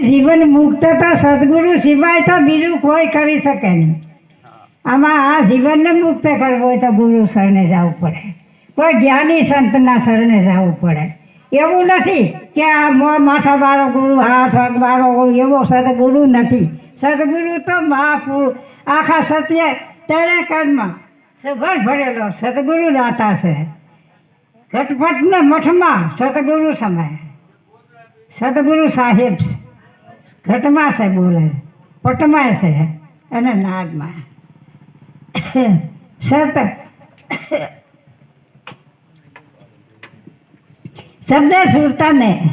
જીવન મુક્ત તો સદગુરુ સિવાય તો બીજું કોઈ કરી શકે નહીં. આમાં આ જીવનને મુક્ત કરવું હોય તો ગુરુ શરણે જવું પડે. કોઈ જ્ઞાની સંતના શરણે જવું પડે. એવું નથી કે આ મો, માથા બારો ગુરુ, હાથ પગ બારો ગુરુ, એવો સદગુરુ નથી. સદગુરુ તો મહાપુરુ આખા સત્ય તેણે કર્મ. સભર ભરેલો સદગુરુ દાતા છે. ઘટપટને મઠમાં સદગુરુ સમય. સદગુરુ સાહેબ છે. ઘટમાં છે બોલે છે. પટમાં છે. અને નાગમાં. શબ્દ શબ્દ સુરતાને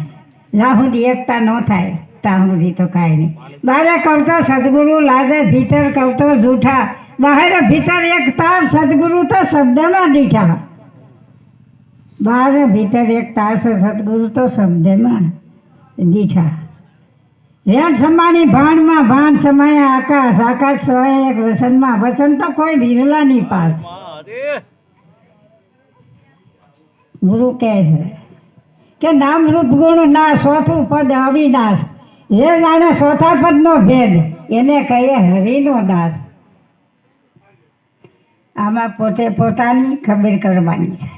લાહુદી એકતા ન થાય સુધી તો કાંઈ નહીં. બારે કરતો સદગુરુ, લાગે ભીતર કરતો જૂઠા. બહાર ભીતર એક તાર સદગુરુ તો શબ્દમાં દીઠા. બહાર ભીતર એક તાર છે સદગુરુ તો શબ્દમાં દીઠા. રેણ સમાની ભાણમાં ભાણ સમાય આકાશ. આકાશ સમાય એક વસનમાં. વસન તો કોઈ વિરલાની પાસ. ગુરુ કહે છે કે નામ રૂપ ગુણ ના ચોથું પદ અવિનાશ. જે જાણે ચોથા પદનો ભેદ, એને કહીએ હરિનો દાસ. આમાં પોતે પોતાની ખબર કરવાની છે.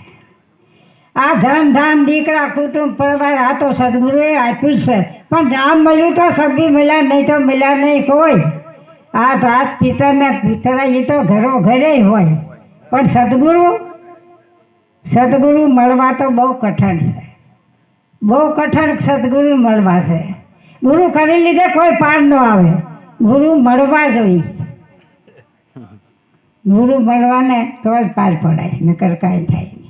આ ધન ધાન દીકરા કુટુંબ પરિવાર આ તો સદગુરુએ આપ્યું છે. પણ નામ મળ્યું તો સભ્ય મળ્યા નહીં તો મળ્યા નહીં કોઈ. આ ભાત પિતરને પિતરા એ તો ઘરો ઘરે હોય. પણ સદગુરુ સદગુરુ મળવા તો બહુ કઠણ છે. બહુ કઠણ સદગુરુ મળવા છે. ગુરુ કરી લીધે કોઈ પાર ન આવે. ગુરુ મળવા જોઈએ. ગુરુ મળવાને તો જ પાર પડાય, નકર કાંઈ થાય